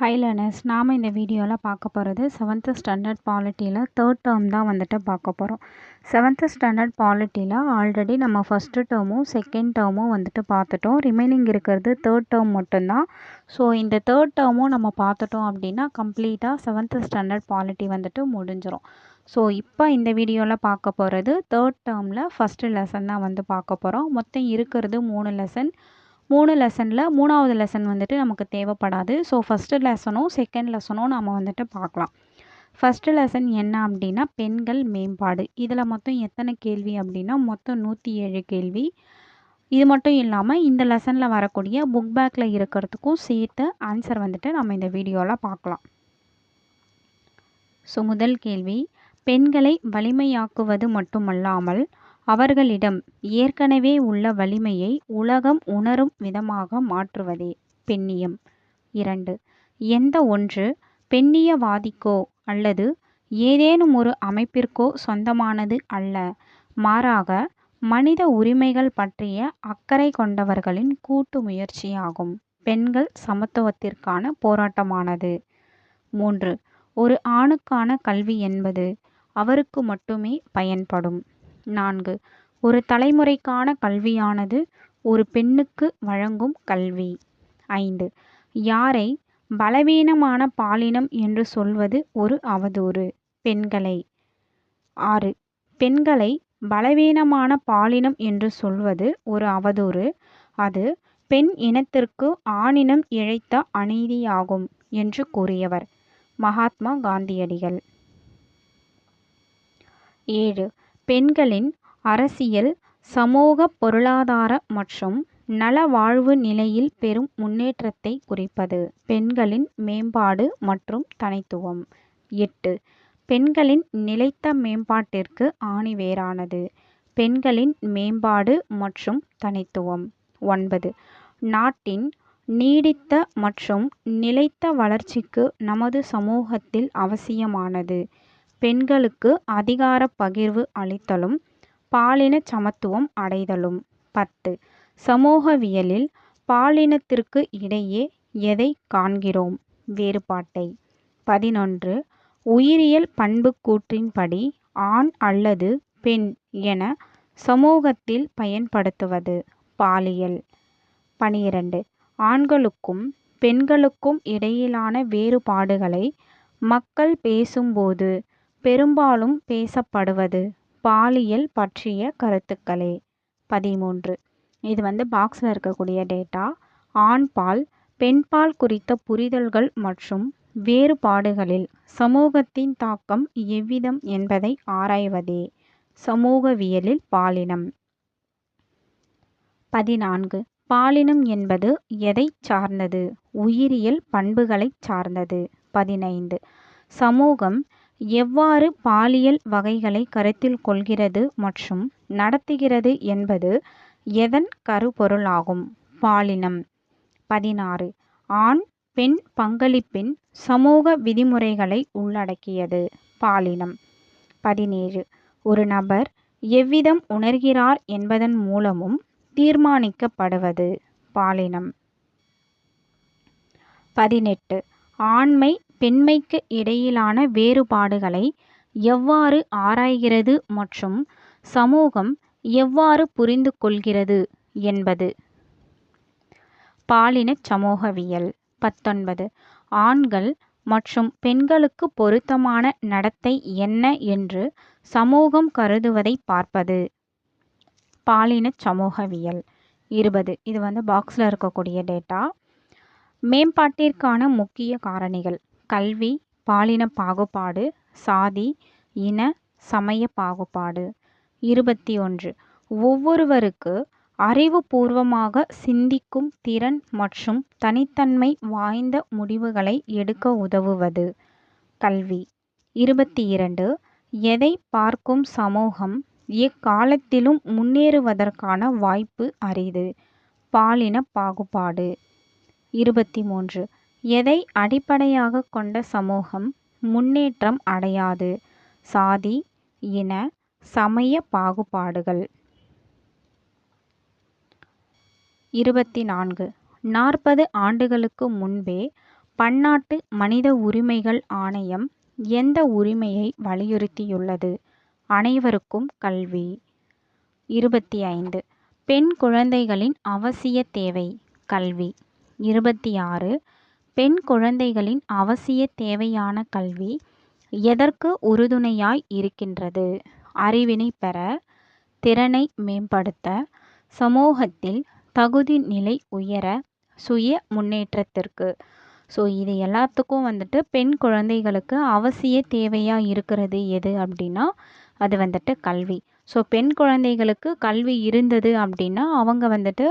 High learners நாம் இந்த வீடியோவில் பார்க்க போகிறது செவன்த்து ஸ்டாண்டர்ட் பாலிட்டியில் தேர்ட் டேர்ம் தான் வந்துட்டு பார்க்க போகிறோம் செவன்த்து ஸ்டாண்டர்ட் பாலிட்டியில் ஆல்ரெடி நம்ம ஃபஸ்ட்டு டேர்மும் செகண்ட் டேர்மும் வந்துட்டு பார்த்துட்டோம். ரிமைனிங் இருக்கிறது தேர்ட் டேர்ம் மட்டும்தான். ஸோ இந்த தேர்ட் டேர்மும் நம்ம பார்த்துட்டோம் அப்படின்னா கம்ப்ளீட்டாக செவன்த்து ஸ்டாண்டர்ட் பாலிட்டி வந்துட்டு முடிஞ்சிடும் ஸோ இப்போ இந்த வீடியோவில் பார்க்க போகிறது தேர்ட் டேர்மில் ஃபஸ்ட்டு லெசன் தான் வந்து பார்க்க போகிறோம் மொத்தம் இருக்கிறது மூணு லெசன் மூணு லெசனில் மூணாவது லெசன் வந்துட்டு நமக்கு தேவைப்படாது. ஸோ ஃபஸ்ட்டு லெசனும் செகண்ட் லெசனும் நம்ம வந்துட்டு பார்க்கலாம். ஃபஸ்ட்டு லெசன் என்ன அப்படின்னா பெண்கள் மேம்பாடு. இதில் மொத்தம் எத்தனை கேள்வி அப்படின்னா மொத்தம் நூற்றி ஏழு கேள்வி. இது மட்டும் இல்லாமல் இந்த லெசனில் வரக்கூடிய புக் பேக்கில் இருக்கிறதுக்கும் சேர்த்து ஆன்சர் வந்துட்டு நம்ம இந்த வீடியோவில் பார்க்கலாம். ஸோ முதல் கேள்வி. பெண்களை வலிமையாக்குவது மட்டுமல்லாமல் அவர்களிடம் ஏற்கனவே உள்ள வலிமையை உலகம் உணரும் விதமாக மாற்றுவதே பெண்ணியம். இரண்டு. எந்த ஒன்று பெண்ணியவாதிக்கோ அல்லது ஏதேனும் ஒரு அமைப்பிற்கோ சொந்தமானது அல்ல. மாறாக மனித உரிமைகள் பற்றிய அக்கறை கொண்டவர்களின் கூட்டு முயற்சியாகும். பெண்கள் சமத்துவத்திற்கான போராட்டமானது. மூன்று. ஒரு ஆணுக்கான கல்வி என்பது அவருக்கு மட்டுமே பயன்படும். நான்கு. ஒரு தலைமுறைக்கான கல்வியானது ஒரு பெண்ணுக்கு வழங்கும் கல்வி. ஐந்து. யாரை பலவீனமான பாலினம் என்று சொல்வது ஒரு அவதூறு. பெண்களை. ஆறு. பெண்களை பலவீனமான பாலினம் என்று சொல்வது ஒரு அவதூறு. அது பெண் இனத்திற்கு ஆணினம் இழைத்த அநீதியாகும் என்று கூறியவர் மகாத்மா காந்தியடிகள். ஏழு. பெண்களின் அரசியல் சமூக பொருளாதார மற்றும் நல வாழ்வு நிலையில் பெரும் முன்னேற்றத்தை குறிப்பது. பெண்களின் மேம்பாடு மற்றும் தனித்துவம். எட்டு. பெண்களின் நிலைத்த மேம்பாட்டிற்கு ஆணிவேரானது. பெண்களின் மேம்பாடு மற்றும் தனித்துவம். ஒன்பது. நாட்டின் நீடித்த மற்றும் நிலைத்த வளர்ச்சிக்கு நமது சமூகத்தில் அவசியமானது. பெண்களுக்கு அதிகார பகிர்வு அளித்தலும் பாலின சமத்துவம் அடைதலும். பத்து. சமூகவியலில் பாலினத்திற்கு இடையே எதை காண்கிறோம்? வேறுபாட்டை. பதினொன்று. உயிரியல் பண்புக்கூற்றின்படி ஆண் அல்லது பெண் என சமூகத்தில் பயன்படுத்துவது பாலியல். பனிரெண்டு. ஆண்களுக்கும் பெண்களுக்கும் இடையிலான வேறுபாடுகளை மக்கள் பேசும்போது பெரும்பாலும் பேசப்படுவது பாலியல் பற்றிய கருத்துக்களே. பதிமூன்று. இது வந்து பாக்ஸில் இருக்கக்கூடிய டேட்டா ஆண் பால் பெண் பால் குறித்த புரிதல்கள் மற்றும் வேறுபாடுகளில் சமூகத்தின் தாக்கம் எவ்விதம் என்பதை ஆராய்வதே. சமூகவியலில் பாலினம். பதினான்கு. பாலினம் என்பது எதை சார்ந்தது? உயிரியல் பண்புகளை சார்ந்தது. பதினைந்து. சமூகம் எவ்வாறு பாலியல் வகைகளை கருத்தில் கொள்கிறது மற்றும் நடத்துகிறது என்பது எதன் கருப்பொருளாகும்? பாலினம். பதினாறு. ஆண் பெண் பங்களிப்பின் சமூக விதிமுறைகளை உள்ளடக்கியது. பாலினம். பதினேழு. ஒரு நபர் எவ்விதம் உணர்கிறார் என்பதன் மூலமும் தீர்மானிக்கப்படுவது. பாலினம். பதினெட்டு. ஆண்மை பெண்மைக்கு இடையிலான வேறுபாடுகளை எவ்வாறு ஆராய்கிறது மற்றும் சமூகம் எவ்வாறு புரிந்து கொள்கிறது என்பது. பாலின சமூகவியல் பத்தொன்பது. ஆண்கள் மற்றும் பெண்களுக்கு பொருத்தமான நடத்தை என்ன என்று சமூகம் கருதுவதை பார்ப்பது. பாலின சமூகவியல் இருபது. இது வந்து பாக்ஸில் இருக்கக்கூடிய டேட்டா மேம்பாட்டிற்கான முக்கிய காரணிகள். கல்வி பாலின பாகுபாடு சாதி இன சமய பாகுபாடு. இருபத்தி ஒன்று ஒவ்வொருவருக்கு அறிவுபூர்வமாக சிந்திக்கும் திறன் மற்றும் தனித்தன்மை வாய்ந்த முடிவுகளை எடுக்க உதவுவது. கல்வி. இருபத்தி இரண்டு எதை பார்க்கும் சமூகம் எக்காலத்திலும் முன்னேறுவதற்கான வாய்ப்பு அரிது. பாலின பாகுபாடு. இருபத்தி மூன்று எதை அடிப்படையாக கொண்ட சமூகம் முன்னேற்றம் அடையாது. சாதி இன சமய பாகுபாடுகள். இருபத்தி நான்கு நாற்பது ஆண்டுகளுக்கு முன்பே பன்னாட்டு மனித உரிமைகள் ஆணையம் எந்த உரிமையை வலியுறுத்தியுள்ளது? அனைவருக்கும் கல்வி. இருபத்தி ஐந்து பெண் குழந்தைகளின் அவசிய தேவை கல்வி. இருபத்தி ஆறு பெண் குழந்தைகளின் அவசிய தேவையான கல்வி எதற்கு உறுதுணையாய் இருக்கின்றது? அறிவினை பெற திறனை மேம்படுத்த சமூகத்தில் தகுதி நிலை உயர சுய முன்னேற்றத்திற்கு. ஸோ இது எல்லாத்துக்கும் வந்துட்டு பெண் குழந்தைகளுக்கு அவசிய தேவையாக இருக்கிறது எது அப்படின்னா அது வந்துட்டு கல்வி. ஸோ பெண் குழந்தைகளுக்கு கல்வி இருந்தது அப்படின்னா அவங்க வந்துட்டு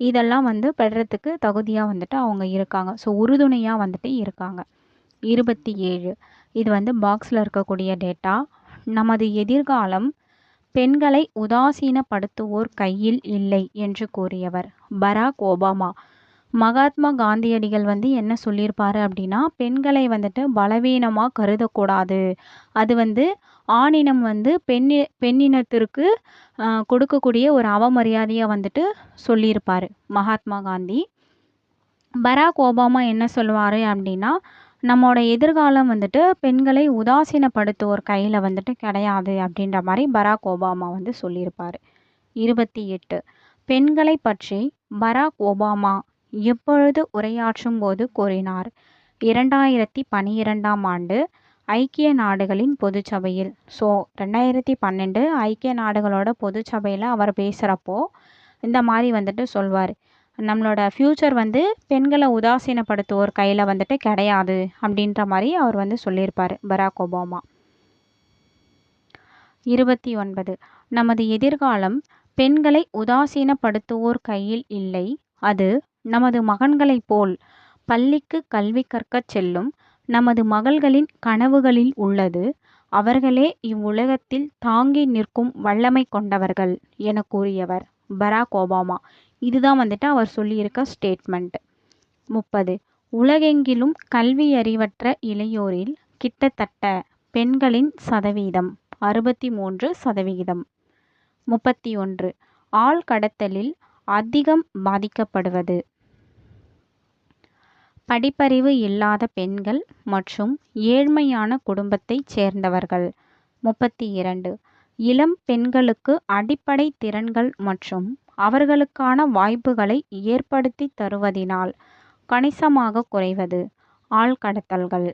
இதெல்லாம் வந்து பெறத்துக்கு தகுதியாக வந்துட்டு அவங்க இருக்காங்க. ஸோ உறுதுணையாக வந்துட்டு இருக்காங்க. இருபத்தி ஏழு. இது வந்து பாக்ஸில் இருக்கக்கூடிய டேட்டா நமது எதிர்காலம் பெண்களை உதாசீனப்படுத்துவோர் கையில் இல்லை என்று கூறியவர் பராக் ஒபாமா. மகாத்மா காந்தியடிகள் வந்து என்ன சொல்லியிருப்பாரு அப்படின்னா பெண்களை வந்துட்டு பலவீனமாக கருதக்கூடாது. அது வந்து ஆணினம் வந்து பெண்ணி பெண்ணினத்திற்கு கொடுக்கக்கூடிய ஒரு அவமரியாதையாக வந்துட்டு சொல்லியிருப்பார் மகாத்மா காந்தி. பராக் ஒபாமா என்ன சொல்லுவார் அப்படின்னா நம்மளோட எதிர்காலம் வந்துட்டு பெண்களை உதாசீனப்படுத்துவோர் கையில் வந்துட்டு கிடையாது அப்படின்ற மாதிரி பராக் ஒபாமா வந்து சொல்லியிருப்பார். இருபத்தி எட்டு. பெண்களை பற்றி பராக் ஒபாமா எப்பொழுது உரையாற்றும் போது கூறினார்? இரண்டாயிரத்தி பனிரெண்டாம் ஆண்டு ஐக்கிய நாடுகளின் பொதுச்சபையில். ஸோ ரெண்டாயிரத்தி பன்னெண்டு ஐக்கிய நாடுகளோட பொதுச்சபையில் அவர் பேசுகிறப்போ இந்த மாதிரி வந்துட்டு சொல்வார். நம்மளோட ஃப்யூச்சர் வந்து பெண்களை உதாசீனப்படுத்துவோர் கையில் வந்துட்டு கிடையாது அப்படின்ற மாதிரி அவர் வந்து சொல்லியிருப்பார் பராக் ஒபாமா. இருபத்தி ஒன்பது. நமது எதிர்காலம் பெண்களை உதாசீனப்படுத்துவோர் கையில் இல்லை. அது நமது மகன்களைப் போல் பள்ளிக்கு கல்வி கற்கச் செல்லும் நமது மகள்களின் கனவுகளில் உள்ளது. அவர்களே இவ்வுலகத்தில் தாங்கி நிற்கும் வல்லமை கொண்டவர்கள் என கூறியவர் பராக் ஒபாமா. இதுதான் வந்துட்டு அவர் சொல்லியிருக்க ஸ்டேட்மெண்ட் முப்பது. உலகெங்கிலும் கல்வி அறிவற்ற இளையோரில் கிட்டத்தட்ட பெண்களின் சதவீதம் அறுபத்தி மூன்று சதவிகிதம். முப்பத்தி ஒன்று. ஆள் கடத்தலில் அதிகம் பாதிக்கப்படுவது படிப்பறிவு இல்லாத பெண்கள் மற்றும் ஏழ்மையான குடும்பத்தைச் சேர்ந்தவர்கள். முப்பத்தி இரண்டு இளம் பெண்களுக்கு அடிப்படை திறன்கள் மற்றும் அவர்களுக்கான வாய்ப்புகளை ஏற்படுத்தி தருவதினால் கணிசமாக குறைவது. ஆள்கடத்தல்கள்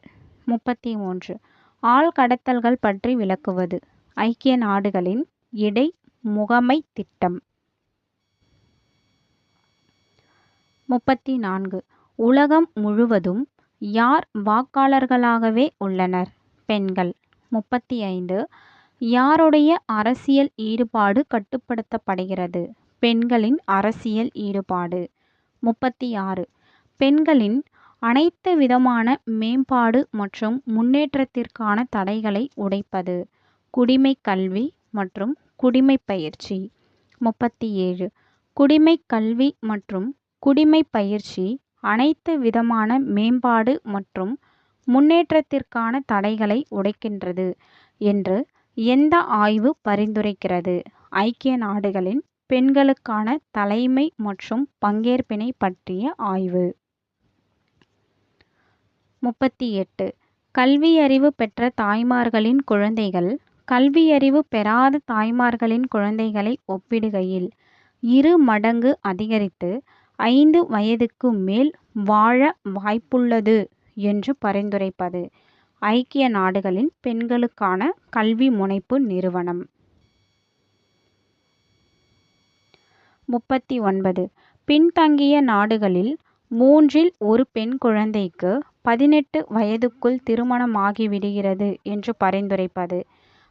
முப்பத்தி மூன்று ஆள் கடத்தல்கள் பற்றி விளக்குவது. ஐக்கிய நாடுகளின் இடை முகமை திட்டம். முப்பத்தி நான்கு உலகம் முழுவதும் யார் வாக்காளர்களாகவே உள்ளனர்? பெண்கள். முப்பத்தி ஐந்து யாருடைய அரசியல் ஈடுபாடு கட்டுப்படுத்தப்படுகிறது? பெண்களின் அரசியல் ஈடுபாடு. முப்பத்தி ஆறு பெண்களின் அனைத்து விதமான மேம்பாடு மற்றும் முன்னேற்றத்திற்கான தடைகளை உடைப்பது குடிமை கல்வி மற்றும் குடிமை பயிற்சி. முப்பத்தி ஏழு குடிமை கல்வி மற்றும் குடிமை பயிற்சி அனைத்து விதமான மேம்பாடு மற்றும் முன்னேற்றத்திற்கான தடைகளை உடைக்கின்றது என்று எந்த ஆய்வு பரிந்துரைக்கிறது? ஐக்கிய நாடுகளின் பெண்களுக்கான தலைமை மற்றும் பங்கேற்பினை பற்றிய ஆய்வு. முப்பத்தி எட்டு. கல்வியறிவு பெற்ற தாய்மார்களின் குழந்தைகள் கல்வியறிவு பெறாத தாய்மார்களின் குழந்தைகளை ஒப்பிடுகையில் இரு மடங்கு அதிகரித்து ஐந்து வயதுக்கு மேல் வாழ வாய்ப்புள்ளது என்று பரிந்துரைப்பது. ஐக்கிய நாடுகளின் பெண்களுக்கான கல்வி முனைப்பு நிறுவனம். முப்பத்தி ஒன்பது. பின்தங்கிய நாடுகளில் மூன்றில் ஒரு பெண் குழந்தைக்கு பதினெட்டு வயதுக்குள் திருமணமாகிவிடுகிறது என்று பரிந்துரைப்பது.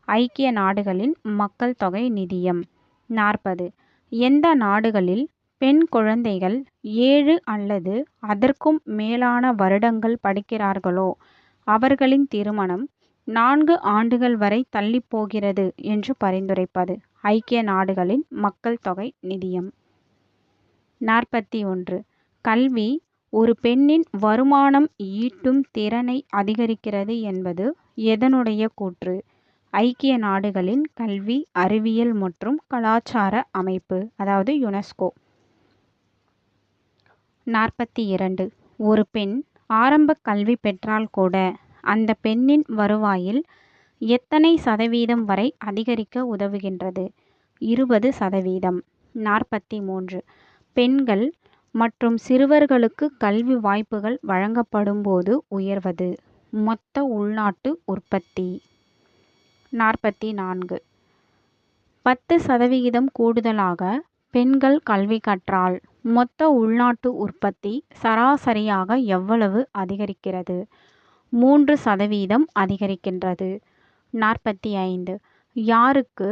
ஐக்கிய நாடுகளின் மக்கள் தொகை நிதியம். நாற்பது. எந்த நாடுகளில் பெண் குழந்தைகள் ஏழு அல்லது அதற்கும் மேலான வருடங்கள் படிக்கிறார்களோ? அவர்களின் திருமணம் நான்கு ஆண்டுகள் வரை தள்ளிப்போகிறது என்று பரிந்துரைப்பது ஐக்கிய நாடுகளின் மக்கள் தொகை நிதியம். நாற்பத்தி ஒன்று. கல்வி ஒரு பெண்ணின் வருமானம் ஈட்டும் திறனை அதிகரிக்கிறது என்பது எதனுடைய கூற்று? ஐக்கிய நாடுகளின் கல்வி அறிவியல் மற்றும் கலாச்சார அமைப்பு அதாவது யுனெஸ்கோ. நாற்பத்தி இரண்டு. ஒரு பெண் ஆரம்பக் கல்வி பெற்றால் கூட அந்த பெண்ணின் வருவாயில் எத்தனை சதவீதம் வரை அதிகரிக்க உதவுகின்றது? இருபது சதவீதம். நாற்பத்தி மூன்று. பெண்கள் மற்றும் சிறுவர்களுக்கு கல்வி வாய்ப்புகள் வழங்கப்படும்போது உயர்வது. மொத்த உள்நாட்டு உற்பத்தி. நாற்பத்தி நான்கு. பத்து சதவிகிதம் கூடுதலாக பெண்கள் கல்வி கற்றால் மொத்த உள்நாட்டு உற்பத்தி சராசரியாக எவ்வளவு அதிகரிக்கிறது? மூன்று சதவீதம் அதிகரிக்கின்றது. நாற்பத்தி ஐந்து யாருக்கு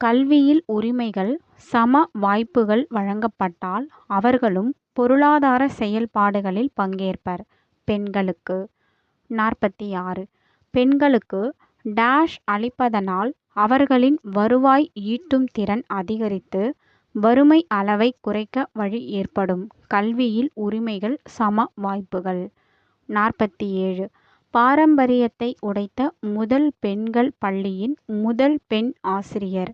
கல்வியில் உரிமைகள் சம வாய்ப்புகள் வழங்கப்பட்டால் அவர்களும் பொருளாதார செயல்பாடுகளில் பங்கேற்பர். பெண்களுக்கு. நாற்பத்தி ஆறு பெண்களுக்கு டேஷ் அளிப்பதனால் அவர்களின் வருவாய் ஈட்டும் திறன் அதிகரித்து வறுமை அளவை குறைக்க வழி ஏற்படும். கல்வியில் உரிமைகள் சம வாய்ப்புகள். நாற்பத்தி ஏழு பாரம்பரியத்தை உடைத்த முதல் பெண்கள் பள்ளியின் முதல் பெண் ஆசிரியர்.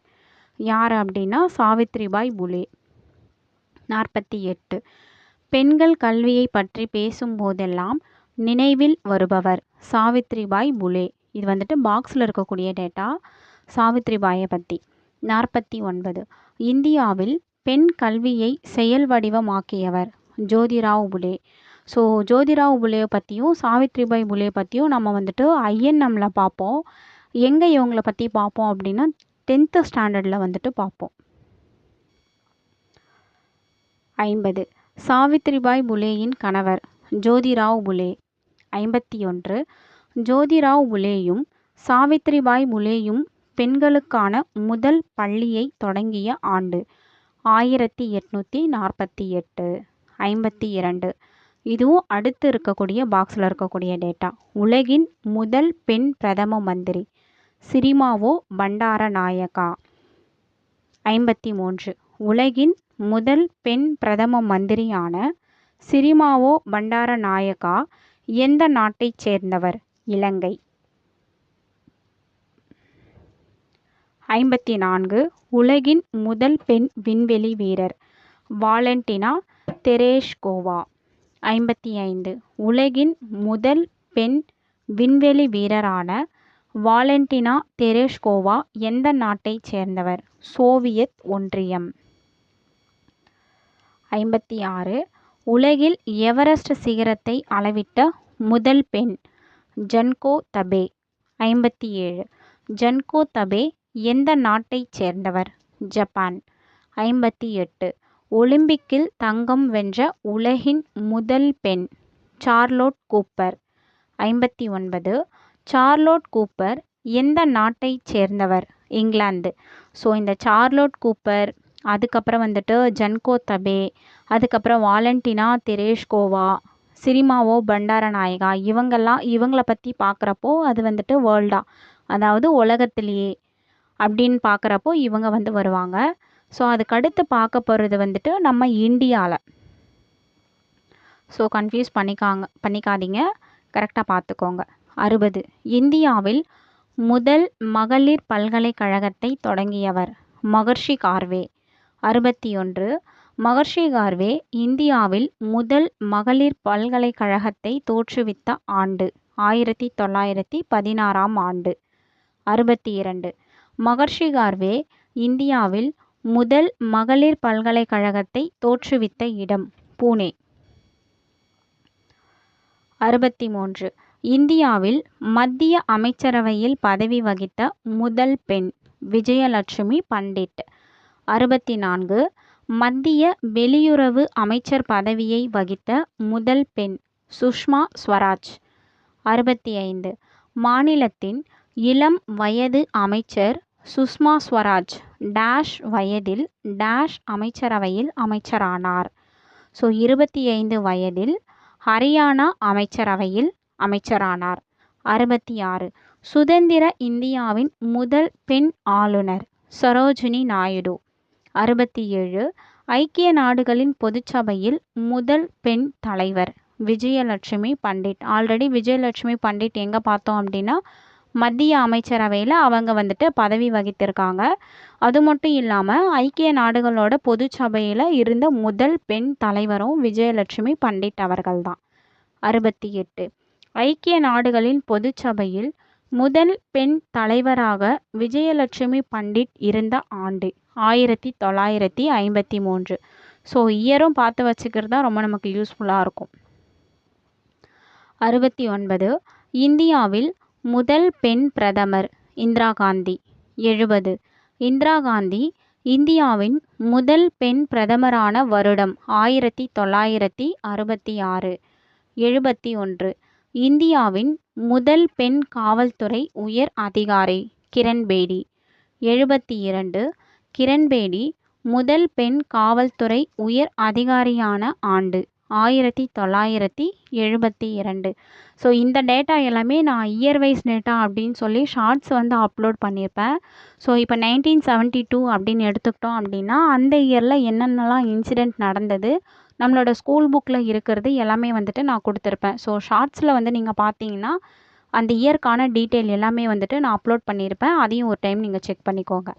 யார் அப்படின்னா சாவித்ரிபாய் புலே. நாற்பத்தி எட்டு பெண்கள் கல்வியை பற்றி பேசும்போதெல்லாம் நினைவில் வருபவர் சாவித்ரிபாய் புலே. இது வந்துட்டு பாக்ஸில் இருக்கக்கூடிய டேட்டா சாவித்ரிபாயை பற்றி நாற்பத்தி ஒன்பது. இந்தியாவில் பெண் கல்வியை செயல் வடிவமாக்கியவர் ஜோதிராவ் புலே. ஸோ ஜோதிராவ் புலே பற்றியும் சாவித்ரிபாய் புலே பற்றியும் நம்ம வந்துட்டு ஐஎன்எம்மில் பார்ப்போம். எங்கே இவங்களை பற்றி பார்ப்போம் அப்படின்னா டென்த்து ஸ்டாண்டர்டில் வந்துட்டு பார்ப்போம். ஐம்பது. சாவித்ரிபாய் புலேயின் கணவர் ஜோதிராவ் புலே. ஐம்பத்தி ஒன்று. ஜோதிராவ் புலேயும் சாவித்ரிபாய் புலேயும் பெண்களுக்கான முதல் பள்ளியை தொடங்கிய ஆண்டு ஆயிரத்தி எட்நூற்றி நாற்பத்தி எட்டு. ஐம்பத்தி இரண்டு. இதுவும் அடுத்து இருக்கக்கூடிய பாக்ஸில் இருக்கக்கூடிய டேட்டா உலகின் முதல் பெண் பிரதம மந்திரி சிரிமாவோ பண்டாரநாயகா ஐம்பத்தி மூன்று. உலகின் முதல் பெண் பிரதம மந்திரியான சிரிமாவோ பண்டாரநாயகா எந்த நாட்டைச் சேர்ந்தவர்? இலங்கை. ஐம்பத்தி நான்கு உலகின் முதல் பெண் விண்வெளி வீரர் வாலண்டினா தெரேஷ்கோவா. ஐம்பத்தி ஐந்து உலகின் முதல் பெண் விண்வெளி வீரரான வாலண்டினா தெரேஷ்கோவா எந்த நாட்டைச் சேர்ந்தவர்? சோவியத் ஒன்றியம். ஐம்பத்தி ஆறு உலகில் எவரெஸ்ட் சிகரத்தை அளவிட்ட முதல் பெண் ஜன்கோ தபே? ஐம்பத்தி ஏழு ஜன்கோ தபே எந்த நாட்டைச் சேர்ந்தவர்? ஜப்பான். ஐம்பத்தி எட்டு. ஒலிம்பிக்கில் தங்கம் வென்ற உலகின் முதல் பெண் சார்லோட் கூப்பர். ஐம்பத்தி ஒன்பது. சார்லோட் கூப்பர் எந்த நாட்டைச் சேர்ந்தவர்? இங்கிலாந்து. ஸோ இந்த சார்லோட் கூப்பர் அதுக்கப்புறம் வந்துட்டு ஜன்கோ தபே அதுக்கப்புறம் வாலண்டினா தெரேஷ்கோவா சிரிமாவோ பண்டாரநாயகா இவங்கெல்லாம் இவங்கள பற்றி பார்க்குறப்போ அது வந்துட்டு வேர்ல்டா. அதாவது உலகத்திலேயே. அப்படின்னு பார்க்குறப்போ இவங்க வந்து வருவாங்க. ஸோ அதுக்கடுத்து பார்க்க போகிறது வந்துட்டு நம்ம இந்தியாவில் ஸோ கன்ஃபியூஸ் பண்ணிக்காங்க பண்ணிக்காதீங்க. கரெக்டாக பார்த்துக்கோங்க. அறுபது. இந்தியாவில் முதல் மகளிர் பல்கலைக்கழகத்தை தொடங்கியவர் மகர்ஷி கார்வே. அறுபத்தி ஒன்று மகர்ஷி கார்வே இந்தியாவில் முதல் மகளிர் பல்கலைக்கழகத்தை தோற்றுவித்த ஆண்டு ஆயிரத்தி தொள்ளாயிரத்தி பதினாறாம் ஆண்டு. அறுபத்தி இரண்டு. மகர்ஷி கார்வே இந்தியாவில் முதல் மகளிர் பல்கலைக்கழகத்தை தோற்றுவித்த இடம் பூனே. அறுபத்தி மூன்று இந்தியாவில் மத்திய அமைச்சரவையில் பதவி வகித்த முதல் பெண் விஜயலட்சுமி பண்டிட். அறுபத்தி நான்கு மத்திய வெளியுறவு அமைச்சர் பதவியை வகித்த முதல் பெண் சுஷ்மா ஸ்வராஜ். அறுபத்தி ஐந்து மாநிலத்தின் இளம் வயது அமைச்சர் சுஷ்மா ஸ்வராஜ் டேஷ் வயதில் டேஷ் அமைச்சரவையில் அமைச்சரானார். ஸோ இருபத்தி ஐந்து வயதில் ஹரியானா அமைச்சரவையில் அமைச்சரானார். அறுபத்தி ஆறு சுதந்திர இந்தியாவின் முதல் பெண் ஆளுநர் சரோஜினி நாயுடு. அறுபத்தி ஏழு ஐக்கிய நாடுகளின் பொதுச்சபையில் முதல் பெண் தலைவர் விஜயலட்சுமி பண்டிட். ஆல்ரெடி விஜயலட்சுமி பண்டிட் எங்கே பார்த்தோம் அப்படின்னா மத்திய அமைச்சரவையில் அவங்க வந்துட்டு பதவி வகித்திருக்காங்க. அது மட்டும் இல்லாமல் ஐக்கிய நாடுகளோட பொதுச்சபையில் இருந்த முதல் பெண் தலைவரும் விஜயலட்சுமி பண்டிட் அவர்கள் தான். அறுபத்தி எட்டு. ஐக்கிய நாடுகளின் பொதுச்சபையில் முதல் பெண் தலைவராக விஜயலட்சுமி பண்டிட் இருந்த ஆண்டு ஆயிரத்தி தொள்ளாயிரத்தி ஐம்பத்தி மூன்று. ஸோ இயரும் பார்த்து வச்சுக்கிறது தான் ரொம்ப நமக்கு யூஸ்ஃபுல்லாக இருக்கும். அறுபத்தி ஒன்பது. இந்தியாவில் முதல் பெண் பிரதமர் இந்திரா காந்தி. எழுபது. இந்திரா காந்தி இந்தியாவின் முதல் பெண் பிரதமரான வருடம் ஆயிரத்தி தொள்ளாயிரத்தி அறுபத்தி ஆறு எழுபத்தி ஒன்று. இந்தியாவின் முதல் பெண் காவல்துறை உயர் அதிகாரி கிரண்பேடி. எழுபத்தி இரண்டு. கிரண்பேடி முதல் பெண் காவல்துறை உயர் அதிகாரியான ஆண்டு. ஆயிரத்தி தொள்ளாயிரத்தி எழுபத்தி இரண்டு. ஸோ இந்த டேட்டா எல்லாமே நான் இயர் வைஸ் டேட்டா அப்படின்னு சொல்லி ஷார்ட்ஸ் வந்து அப்லோட் பண்ணியிருப்பேன். ஸோ இப்போ நைன்டீன் செவன்ட்டி டூ அப்படின்னு எடுத்துக்கிட்டோம் அப்படின்னா அந்த இயரில் என்னென்னலாம் இன்சிடெண்ட் நடந்தது நம்மளோட ஸ்கூல் புக்கில் இருக்கிறது எல்லாமே வந்துட்டு நான் கொடுத்துருப்பேன். ஸோ ஷார்ட்ஸில் வந்து நீங்கள் பார்த்தீங்கன்னா அந்த இயர்க்கான டீட்டெயில் எல்லாமே வந்துட்டு நான் அப்லோட் பண்ணியிருப்பேன். அதையும் ஒரு டைம் நீங்கள் செக் பண்ணிக்கோங்க.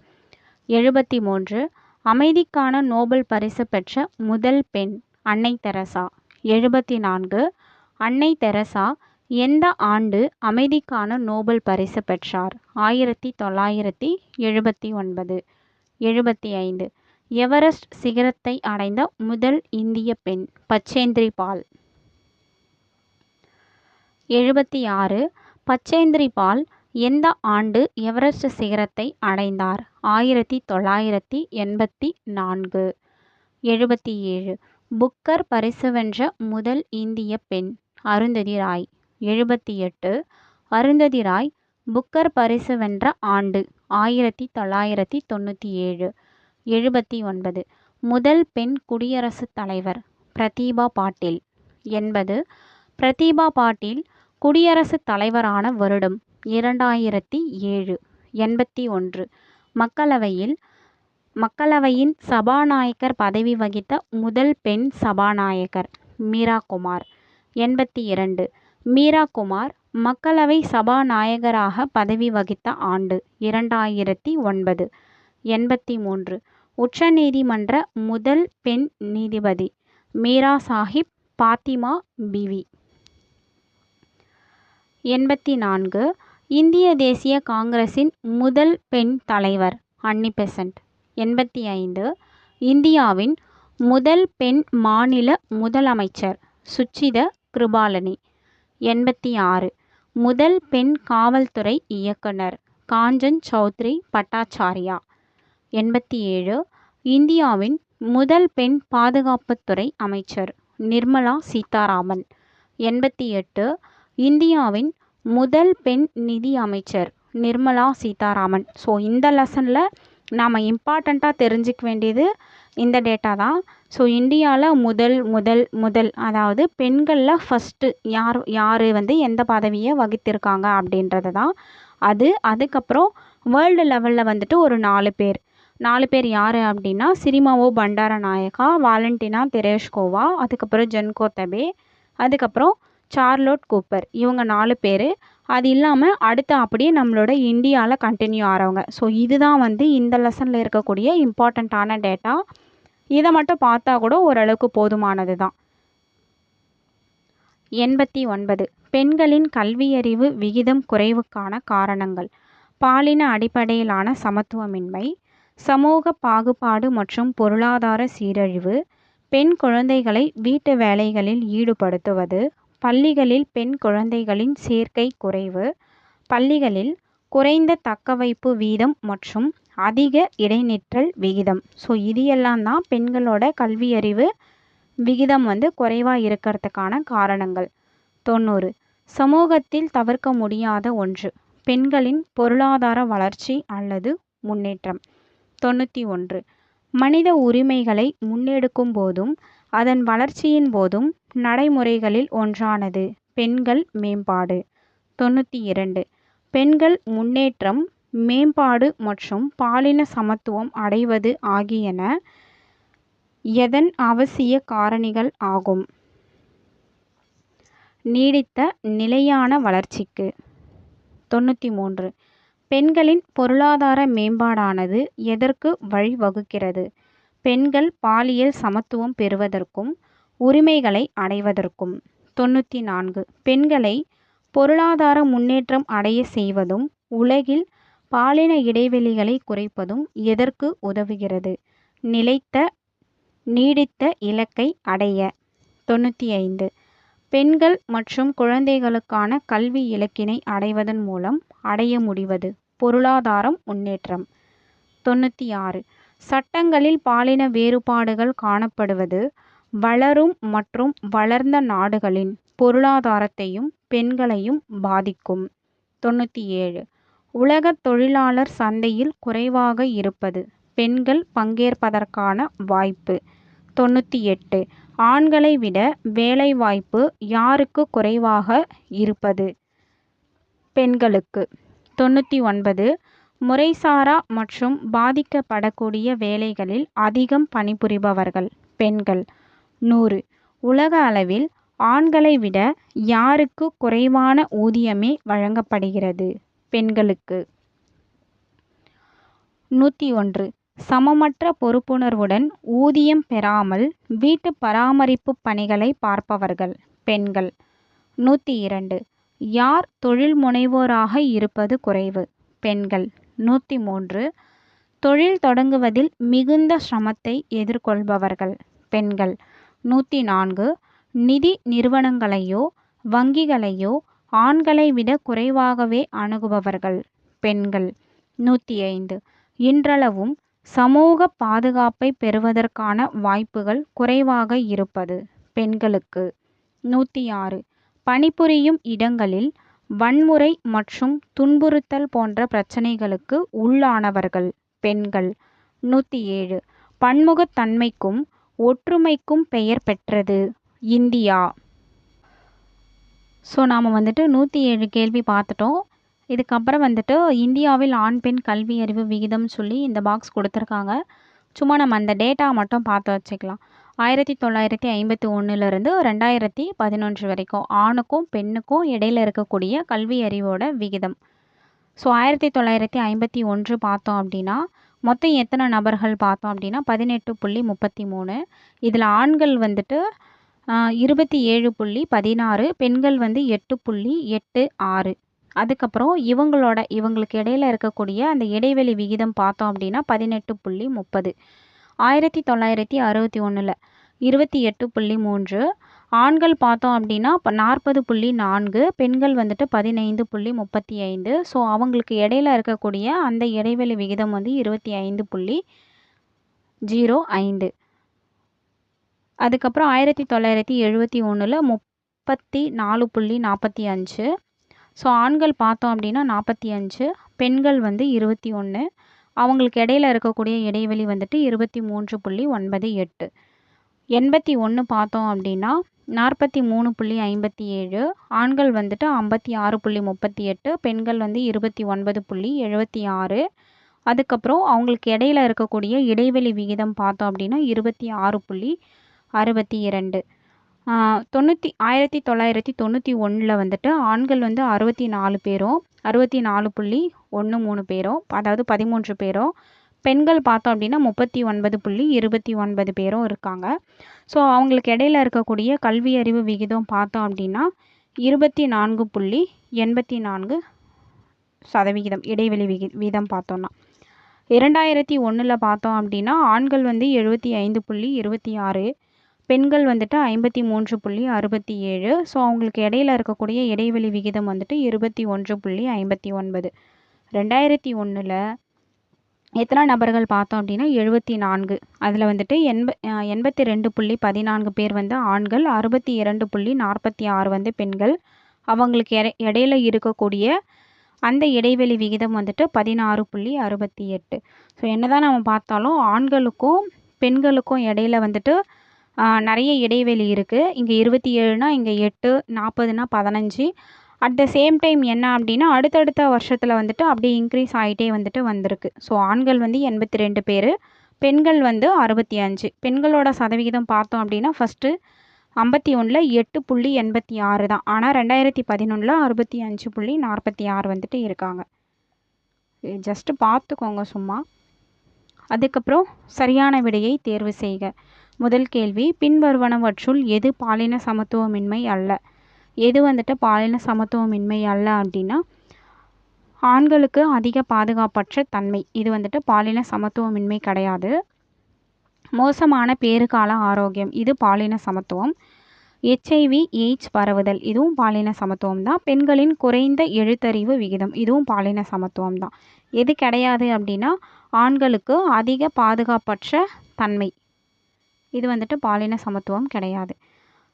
எழுபத்தி மூன்று. அமைதிக்கான நோபல் பரிசு பெற்ற முதல் பெண். அன்னை தெரசா. எழுபத்தி நான்கு அன்னை தெரசா எந்த ஆண்டு அமைதிக்கான நோபல் பரிசு பெற்றார்? ஆயிரத்தி தொள்ளாயிரத்தி எழுபத்தி ஒன்பது. எழுபத்தி ஐந்து. எவரெஸ்ட் சிகரத்தை அடைந்த முதல் இந்திய பெண் பச்சேந்திரி பால்? எழுபத்தி ஆறு. பச்சேந்திரி பால் எந்த ஆண்டு எவரெஸ்ட் சிகரத்தை அடைந்தார்? ஆயிரத்தி தொள்ளாயிரத்தி எண்பத்தி நான்கு. எழுபத்தி ஏழு. புக்கர் பரிசு வென்ற முதல் இந்திய பெண் அருந்ததி ராய் எழுபத்தி எட்டு அருந்ததி ராய் புக்கர் பரிசு வென்ற ஆண்டு ஆயிரத்தி தொள்ளாயிரத்தி தொண்ணூற்றி ஏழு எழுபத்தி ஒன்பது முதல் பெண் குடியரசுத் தலைவர் பிரதீபா பாட்டீல் எண்பது பிரதீபா பாட்டீல் குடியரசுத் தலைவரான வருடம் இரண்டாயிரத்தி ஏழு எண்பத்தி ஒன்று மக்களவையில் மக்களவையின் சபாநாயகர் பதவி வகித்த முதல் பெண் சபாநாயகர் மீரா குமார். எண்பத்தி இரண்டு மீரா குமார் மக்களவை சபாநாயகராக பதவி வகித்த ஆண்டு இரண்டாயிரத்தி ஒன்பது. எண்பத்தி மூன்று உச்சநீதிமன்ற முதல் பெண் நீதிபதி மீரா சாஹிப் பாத்திமா பிவி. எண்பத்தி நான்கு இந்திய தேசிய காங்கிரசின் முதல் பெண் தலைவர் அன்னி பெசன்ட் எண்பத்தி ஐந்து இந்தியாவின் முதல் பெண் மாநில முதலமைச்சர் சுச்சித கிருபாலனி. எண்பத்தி ஆறு முதல் பெண் காவல்துறை இயக்குனர் காஞ்சன் சௌத்ரி பட்டாச்சாரியா. எண்பத்தி ஏழு இந்தியாவின் முதல் பெண் பாதுகாப்புத்துறை அமைச்சர் நிர்மலா சீதாராமன். எண்பத்தி எட்டு இந்தியாவின் முதல் பெண் நிதி அமைச்சர் நிர்மலா சீதாராமன். ஸோ இந்த லெசனில் நாம் இம்பார்ட்டண்ட்டாக தெரிஞ்சிக்க வேண்டியது இந்த டேட்டா தான். ஸோ இந்தியாவில் முதல் முதல் முதல் அதாவது பெண்களில் ஃபஸ்ட்டு யார் யார் வந்து எந்த பதவியை வகித்திருக்காங்க அப்படின்றது தான். அது அதுக்கப்புறம் வேர்ல்டு லெவலில் வந்துட்டு ஒரு நாலு பேர். நாலு பேர் யார் அப்படின்னா சிரிமாவோ பண்டார நாயகா வாலண்டினா தெரேஷ்கோவா அதுக்கப்புறம் ஜென்கோ தபே அதுக்கப்புறம் சார்லோட் கூப்பர். இவங்க நாலு பேர். அது இல்லாமல் அடுத்து அப்படியே நம்மளோட இந்தியாவில் கண்டினியூ ஆகிறவங்க ஸோ இதுதான் வந்து இந்த லெசனில் இருக்கக்கூடிய இம்பார்ட்டண்ட்டான டேட்டா இதை மட்டும் பார்த்தா கூட ஓரளவுக்கு போதுமானது தான். எண்பத்தி ஒன்பது. பெண்களின் கல்வியறிவு விகிதம் குறைவுக்கான காரணங்கள். பாலின அடிப்படையிலான சமத்துவமின்மை சமூக பாகுபாடு மற்றும் பொருளாதார சீரழிவு பெண் குழந்தைகளை வீட்டு வேலைகளில் ஈடுபடுத்துவது பள்ளிகளில் பெண் குழந்தைகளின் சேர்க்கை குறைவு. பள்ளிகளில் குறைந்த தக்கவைப்பு வீதம் மற்றும் அதிக இடைநிற்றல் விகிதம். ஸோ இது எல்லாம் தான் பெண்களோட கல்வியறிவு விகிதம் வந்து குறைவாக இருக்கிறதுக்கான காரணங்கள். தொண்ணூறு. சமூகத்தில் தவிர்க்க முடியாத ஒன்று. பெண்களின் பொருளாதார வளர்ச்சி அல்லது முன்னேற்றம். தொண்ணூற்றி ஒன்று. மனித உரிமைகளை முன்னெடுக்கும் போதும் அதன் வளர்ச்சியின் போதும் நடைமுறைகளில் ஒன்றானது. பெண்கள் மேம்பாடு. தொண்ணூற்றி இரண்டு. பெண்கள் முன்னேற்றம் மேம்பாடு மற்றும் பாலின சமத்துவம் அடைவது ஆகியன எதன் அவசிய காரணிகள் ஆகும்? நீடித்த நிலையான வளர்ச்சிக்கு. தொண்ணூற்றி மூன்று. பெண்களின் பொருளாதார மேம்பாடானது எதற்கு வழிவகுக்கிறது? பெண்கள் பாலியல் சமத்துவம் பெறுவதற்கும் உரிமைகளை அடைவதற்கும். தொண்ணூற்றி நான்கு. பெண்களை பொருளாதார முன்னேற்றம் அடைய செய்வதும் உலகில் பாலின இடைவெளிகளை குறைப்பதும் எதற்கு உதவுகிறது? நிலைத்த நீடித்த இலக்கை அடைய. தொண்ணூற்றி ஐந்து. பெண்கள் மற்றும் குழந்தைகளுக்கான கல்வி இலக்கினை அடைவதன் மூலம் அடைய முடிவது பொருளாதாரம் முன்னேற்றம். தொண்ணூற்றி ஆறு. சட்டங்களில் பாலின வேறுபாடுகள் காணப்படுவது வளரும் மற்றும் வளர்ந்த நாடுகளின் பொருளாதாரத்தையும் பெண்களையும் பாதிக்கும். தொண்ணூற்றி ஏழு உலக தொழிலாளர் சந்தையில் குறைவாக இருப்பது பெண்கள் பங்கேற்பதற்கான வாய்ப்பு. தொண்ணூற்றி எட்டு ஆண்களை விட வேலைவாய்ப்பு யாருக்கு குறைவாக இருப்பது? பெண்களுக்கு. தொண்ணூற்றி ஒன்பது முறைசாரா மற்றும் பாதிக்கப்படக்கூடிய வேலைகளில் அதிகம் பணிபுரிபவர்கள். பெண்கள். நூறு. உலக அளவில் ஆண்களை விட யாருக்கு குறைவான ஊதியமே வழங்கப்படுகிறது? பெண்களுக்கு. நூற்றி ஒன்று. சமமற்ற பொறுப்புணர்வுடன் ஊதியம் பெறாமல் வீட்டு பராமரிப்பு பணிகளை பார்ப்பவர்கள். பெண்கள். நூற்றி இரண்டு. யார் தொழில் முனைவோராக இருப்பது குறைவு? பெண்கள். நூற்றி மூன்று தொழில் தொடங்குவதில் மிகுந்த சிரமத்தை எதிர்கொள்பவர்கள் பெண்கள். நூற்றி நான்கு நிதி நிறுவனங்களையோ வங்கிகளையோ ஆண்களை விட குறைவாகவே அணுகுபவர்கள் பெண்கள். நூற்றி ஐந்து இன்றளவும் சமூக பாதுகாப்பை பெறுவதற்கான வாய்ப்புகள் குறைவாக இருப்பது பெண்களுக்கு. நூற்றி ஆறு பணிபுரியும் இடங்களில் வன்முறை மற்றும் துன்புறுத்தல் போன்ற பிரச்சனைகளுக்கு உள்ளானவர்கள் பெண்கள். நூற்றி ஏழு பன்முகத்தன்மைக்கும் ஒற்றுமைக்கும் பெயர் பெற்றது இந்தியா. ஸோ நாம் வந்துட்டு நூற்றி ஏழு கேள்வி பார்த்துட்டோம். இதுக்கப்புறம் வந்துட்டு இந்தியாவில் ஆண் பெண் கல்வி அறிவு விகிதம் சொல்லி இந்த பாக்ஸ் கொடுத்துருக்காங்க. சும்மா நம்ம அந்த டேட்டா மட்டும் பார்த்து வச்சுக்கலாம். ஆயிரத்தி தொள்ளாயிரத்தி ஐம்பத்தி ஒன்றுலேருந்து ரெண்டாயிரத்தி பதினொன்று வரைக்கும் ஆணுக்கும் பெண்ணுக்கும் இடையில இருக்கக்கூடிய கல்வி அறிவோட விகிதம். ஸோ ஆயிரத்தி தொள்ளாயிரத்தி ஐம்பத்தி ஒன்று பார்த்தோம் அப்படின்னா மொத்தம் எத்தனை நபர்கள் பார்த்தோம் அப்படின்னா பதினெட்டு புள்ளி முப்பத்தி மூணு. இதில் ஆண்கள் வந்துட்டு இருபத்தி ஏழு புள்ளி பதினாறு பெண்கள் வந்து எட்டு புள்ளி எட்டு ஆறு. அதுக்கப்புறம் இவங்களோட இவங்களுக்கு இடையில இருக்கக்கூடிய அந்த இடைவெளி விகிதம் பார்த்தோம் அப்படின்னா பதினெட்டு புள்ளி முப்பது. ஆயிரத்தி தொள்ளாயிரத்தி அறுபத்தி ஒன்றில் இருபத்தி எட்டு புள்ளி மூன்று. ஆண்கள் பார்த்தோம் அப்படின்னா இப்போ நாற்பது புள்ளி நான்கு பெண்கள் வந்துட்டு பதினைந்து புள்ளி முப்பத்தி ஐந்து. ஸோ அவங்களுக்கு இடையில இருக்கக்கூடிய அந்த இடைவெளி விகிதம் வந்து இருபத்தி ஐந்து புள்ளி ஜீரோ ஐந்து. அதுக்கப்புறம் ஆயிரத்தி தொள்ளாயிரத்தி எழுபத்தி ஒன்றில் முப்பத்தி நாலு புள்ளி நாற்பத்தி அஞ்சு. ஸோ ஆண்கள் பார்த்தோம் அப்படின்னா நாற்பத்தி அஞ்சு பெண்கள் வந்து இருபத்தி ஒன்று அவங்களுக்கு இடையில இருக்கக்கூடிய இடைவெளி வந்துட்டு இருபத்தி மூன்று புள்ளி ஒன்பது எட்டு. எண்பத்தி ஒன்று பார்த்தோம் அப்படின்னா நாற்பத்தி மூணு புள்ளி ஐம்பத்தி ஏழு ஆண்கள் வந்துட்டு ஐம்பத்தி ஆறு புள்ளி முப்பத்தி எட்டு பெண்கள் வந்து இருபத்தி ஒன்பது புள்ளி எழுபத்தி ஆறு. அதுக்கப்புறம் அவங்களுக்கு இடையில இருக்கக்கூடிய இடைவெளி விகிதம் பார்த்தோம் அப்படின்னா இருபத்தி ஆறு புள்ளி அறுபத்தி இரண்டு. தொண்ணூற்றி ஆயிரத்தி தொள்ளாயிரத்தி தொண்ணூற்றி ஒன்றில் வந்துட்டு ஆண்கள் வந்து அறுபத்தி நாலு பேரும் அறுபத்தி நாலு புள்ளி ஒன்று மூணு பேரும் அதாவது பதிமூன்று பேரும் பெண்கள் பார்த்தோம் அப்படின்னா முப்பத்தி ஒன்பது புள்ளி இருபத்தி ஒன்பது பேரும் இருக்காங்க. ஸோ அவங்களுக்கு இடையில இருக்கக்கூடிய கல்வி அறிவு விகிதம் பார்த்தோம் அப்படின்னா இருபத்தி நான்கு புள்ளி எண்பத்தி நான்கு சதவிகிதம் இடைவெளி விகி வீதம் பார்த்தோன்னா இரண்டாயிரத்தி ஒன்றில் பார்த்தோம் அப்படின்னா ஆண்கள் வந்து எழுபத்தி ஐந்து புள்ளி இருபத்தி ஆறு பெண்கள் வந்துட்டு ஐம்பத்தி மூன்று புள்ளி அறுபத்தி ஏழு. ஸோ அவங்களுக்கு இடையில இருக்கக்கூடிய இடைவெளி விகிதம் வந்துட்டு இருபத்தி ஒன்று புள்ளி ஐம்பத்தி ஒன்பது. ரெண்டாயிரத்தி ஒன்றில் எத்தனை நபர்கள் பார்த்தோம் அப்படின்னா எழுபத்தி நான்கு. அதில் வந்துட்டு எண்ப எண்பத்தி ரெண்டு புள்ளி பதினான்கு பேர் வந்து ஆண்கள் அறுபத்தி இரண்டு புள்ளி நாற்பத்தி ஆறு வந்து பெண்கள். அவங்களுக்கு இடை இடையில இருக்கக்கூடிய அந்த இடைவெளி விகிதம் வந்துட்டு பதினாறு புள்ளி அறுபத்தி எட்டு. ஸோ என்ன தான் நம்ம பார்த்தாலும் ஆண்களுக்கும் பெண்களுக்கும் இடையில வந்துட்டு நிறைய இடைவெளி இருக்குது இங்கே இருபத்தி ஏழுனா இங்கே எட்டு நாற்பதுனா பதினஞ்சு. அட் த சேம் டைம் என்ன அப்படின்னா அடுத்தடுத்த வருஷத்தில் வந்துட்டு அப்படியே இன்க்ரீஸ் ஆகிட்டே வந்துட்டு வந்திருக்கு. ஸோ ஆண்கள் வந்து எண்பத்தி ரெண்டு பேர் பெண்கள் வந்து அறுபத்தி அஞ்சு. பெண்களோட சதவிகிதம் பார்த்தோம் அப்படின்னா ஃபஸ்ட்டு ஐம்பத்தி ஒன்றில் எட்டு புள்ளி எண்பத்தி ஆறு தான். ஆனால் ரெண்டாயிரத்தி பதினொன்றில் அறுபத்தி அஞ்சு புள்ளி நாற்பத்தி ஆறு வந்துட்டு இருக்காங்க. ஜஸ்ட்டு பார்த்துக்கோங்க சும்மா. அதுக்கப்புறம் சரியான விடையை தேர்வு செய்க. முதல் கேள்வி பின்வருவனவற்றுள் எது பாலின சமத்துவமின்மை அல்ல? எது வந்துட்டு பாலின சமத்துவமின்மை அல்ல அப்படின்னா ஆண்களுக்கு அதிக பாதுகாப்பற்ற தன்மை. இது வந்துட்டு பாலின சமத்துவமின்மை கிடையாது. மோசமான பேறுகால ஆரோக்கியம். இது பாலின சமத்துவம். எச்ஐவி எய்ட்ஸ் பரவுதல். இதுவும் பாலின சமத்துவம் தான். பெண்களின் குறைந்த எழுத்தறிவு விகிதம். இதுவும் பாலின சமத்துவம் தான். எது கிடையாது அப்படின்னா ஆண்களுக்கு அதிக பாதுகாப்பற்ற தன்மை. இது வந்துட்டு பாலின சமத்துவம் கிடையாது.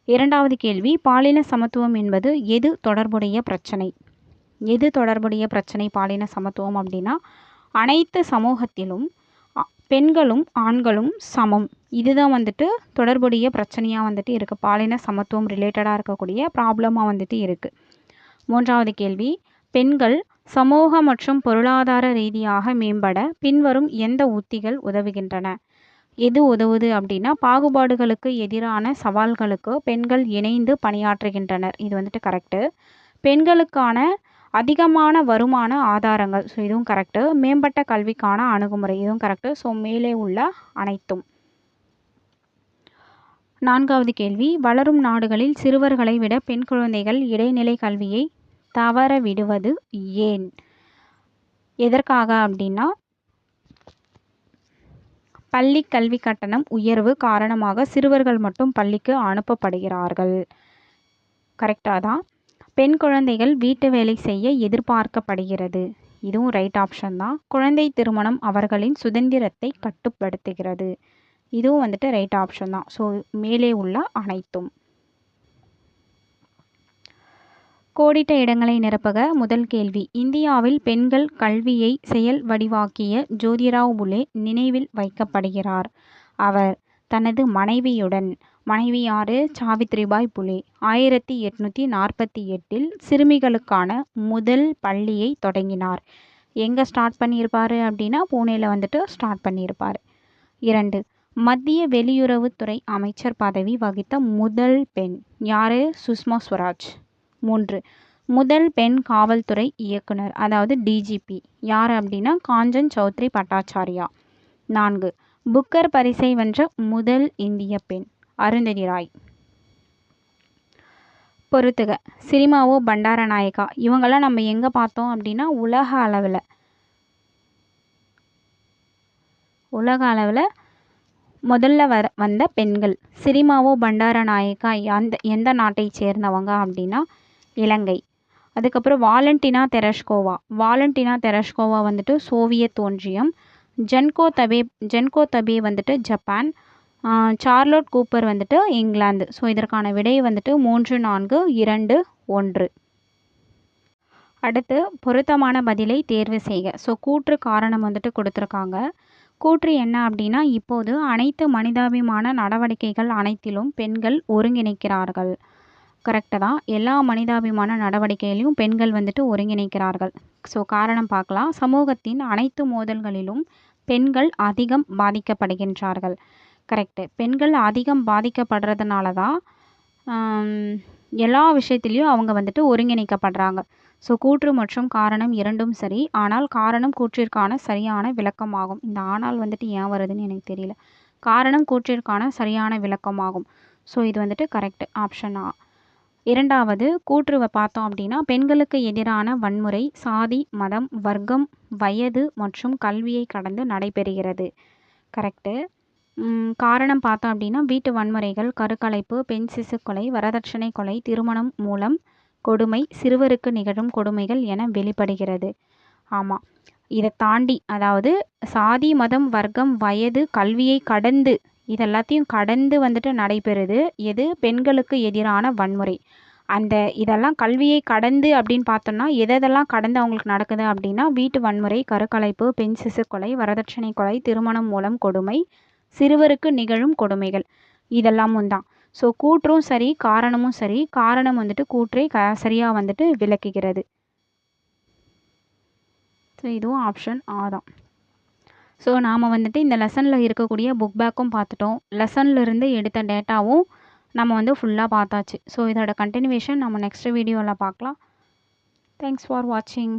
இரண்டாவது கேள்வி பாலின சமத்துவம் என்பது எது தொடர்புடைய பிரச்சனை? எது தொடர்புடைய பிரச்சனை பாலின சமத்துவம் அப்படின்னா அனைத்து சமூகத்திலும் பெண்களும் ஆண்களும் சமம். இதுதான் வந்துட்டு தொடர்புடைய பிரச்சனையாக வந்துட்டு இருக்குது பாலின சமத்துவம் ரிலேட்டடாக இருக்கக்கூடிய ப்ராப்ளமாக வந்துட்டு இருக்குது மூன்றாவது கேள்வி பெண்கள் சமூக மற்றும் பொருளாதார ரீதியாக மேம்பட பின்வரும் எந்த உத்திகள் உதவுகின்றன? எது உதவுது அப்படின்னா பாகுபாடுகளுக்கு எதிரான சவால்களுக்கு பெண்கள் இணைந்து பணியாற்றுகின்றனர். இது வந்துட்டு கரெக்டு பெண்களுக்கான அதிகமான வருமான ஆதாரங்கள் ஸோ இதுவும் கரெக்டு மேம்பட்ட கல்விக்கான அணுகுமுறை இதுவும் கரெக்டு ஸோ மேலே உள்ள அனைத்தும். நான்காவது கேள்வி. வளரும் நாடுகளில் சிறுவர்களை விட பெண் குழந்தைகள் இடைநிலை கல்வியை தவற விடுவது ஏன்? எதற்காக அப்படின்னா பள்ளி கல்வி கட்டணம் உயர்வு காரணமாக சிறுவர்கள் மட்டும் பள்ளிக்கு அனுப்பப்படுகிறார்கள். கரெக்டாக தான்? பெண் குழந்தைகள் வீட்டு வேலை செய்ய எதிர்பார்க்கப்படுகிறது. இதுவும் ரைட் ஆப்ஷன் தான். குழந்தை திருமணம் அவர்களின் சுதந்திரத்தை கட்டுப்படுத்துகிறது. இதுவும் வந்துட்டு ரைட் ஆப்ஷன் தான். ஸோ மேலே உள்ள அனைத்தும். கோடிட்ட இடங்களை நிரப்புக. முதல் கேள்வி. இந்தியாவில் பெண்கள் கல்வியை செயல் வடிவாக்கிய ஜோதிராவ் புலே நினைவில் வைக்கப்படுகிறார். அவர் தனது மனைவியுடன் மனைவியாறு சாவித்ரிபாய் புலே. ஆயிரத்தி எட்நூற்றி நாற்பத்தி எட்டில் சிறுமிகளுக்கான முதல் பள்ளியை தொடங்கினார். எங்கே ஸ்டார்ட் பண்ணியிருப்பார் அப்படின்னா பூனேயில் வந்துட்டு ஸ்டார்ட் பண்ணியிருப்பார். இரண்டு. மத்திய வெளியுறவுத்துறை அமைச்சர் பதவி வகித்த முதல் பெண் யார்? சுஷ்மா ஸ்வராஜ். மூன்று. முதல் பெண் காவல்துறை இயக்குனர் அதாவது டிஜிபி யார் அப்படின்னா காஞ்சன் சௌத்ரி பட்டாச்சாரியா. நான்கு. புக்கர் பரிசை வென்ற முதல் இந்திய பெண் அருந்ததி ராய். பொறுத்துக. சினிமாவோ பண்டாரநாயகா இவங்கெல்லாம் நம்ம எங்கே பார்த்தோம் அப்படின்னா உலக அளவில். உலக அளவில் முதல்ல வர வந்த பெண்கள். சிரிமாவோ பண்டாரநாயக்கா அந்த எந்த நாட்டை சேர்ந்தவங்க அப்படின்னா இலங்கை. அதுக்கப்புறம் வாலண்டினா தெரஷ்கோவா. வாலண்டினா தெரஷ்கோவா வந்துட்டு சோவியத் ஒன்றியம். ஜென்கோ தபே ஜென்கோ தபே வந்துட்டு ஜப்பான். சார்லோட் கூப்பர் வந்துட்டு இங்கிலாந்து. ஸோ இதற்கான விடை வந்துட்டு மூன்று நான்கு இரண்டு ஒன்று. அடுத்து பொருத்தமான பதிலை தேர்வு செய்க. ஸோ கூற்று காரணம் வந்துட்டு கொடுத்துருக்காங்க. கூற்று என்ன அப்படின்னா இப்போது அனைத்து மனிதாபிமான நடவடிக்கைகள் அனைத்திலும் பெண்கள் ஒருங்கிணைக்கிறார்கள். கரெக்டு தான். எல்லா மனிதாபிமான நடவடிக்கையிலையும் பெண்கள் வந்துட்டு ஒருங்கிணைக்கிறார்கள். ஸோ காரணம் பார்க்கலாம். சமூகத்தின் அனைத்து மோதல்களிலும் பெண்கள் அதிகம் பாதிக்கப்படுகின்றார்கள். கரெக்டு பெண்கள் அதிகம் பாதிக்கப்படுறதுனால தான் எல்லா விஷயத்துலேயும் அவங்க வந்துட்டு ஒருங்கிணைக்கப்படுறாங்க. ஸோ கூற்று மற்றும் காரணம் இரண்டும் சரி. ஆனால் காரணம் கூற்றிற்கான சரியான விளக்கமாகும். இந்த ஆனால் வந்துட்டு ஏன் வருதுன்னு எனக்கு தெரியல. காரணம் கூற்றிற்கான சரியான விளக்கமாகும். ஸோ இது வந்துட்டு கரெக்ட் ஆப்ஷன் ஆ. இரண்டாவது கூற்று பார்த்தோம் அப்படின்னா பெண்களுக்கு எதிரான வன்முறை சாதி மதம் வர்க்கம் வயது மற்றும் கல்வியை கடந்து நடைபெறுகிறது. கரெக்டு காரணம் பார்த்தோம் அப்படின்னா வீட்டு வன்முறைகள் கருக்கலைப்பு பெண் சிசு கொலை வரதட்சணை கொலை திருமணம் மூலம் கொடுமை சிறுவருக்கு நிகழும் கொடுமைகள் என வெளிப்படுகிறது. ஆமாம் இதை தாண்டி அதாவது சாதி மதம் வர்க்கம் வயது கல்வியை கடந்து இதெல்லாத்தையும் கடந்து வந்துட்டு நடைபெறுது. எது? பெண்களுக்கு எதிரான வன்முறை. அந்த இதெல்லாம் கல்வியை கடந்து அப்படின்னு பார்த்தோம்னா எதெல்லாம் கடந்து அவங்களுக்கு நடக்குது அப்படின்னா வீட்டு வன்முறை கருக்கலைப்பு பெண் சிசு கொலை வரதட்சணை கொலை திருமணம் மூலம் கொடுமை சிறுவருக்கு நிகழும் கொடுமைகள். இதெல்லாமும் தான் ஸோ கூற்றும் சரி காரணமும் சரி காரணம் வந்துட்டு கூற்றை க சரியாக வந்துட்டு விளக்குகிறது. ஸோ இதுவும் ஆப்ஷன் ஆ தான். ஸோ நாம் வந்துட்டு இந்த லெசனில் இருக்கக்கூடிய புக் பேக்கும் பார்த்துட்டோம். லெசன்லேருந்து எடுத்த டேட்டாவும் நம்ம வந்து ஃபுல்லாக பார்த்தாச்சு. ஸோ இதோட கண்டினியூவேஷன் நம்ம நெக்ஸ்ட் வீடியோவில் பார்க்கலாம். தேங்க்ஸ் ஃபார் வாட்சிங்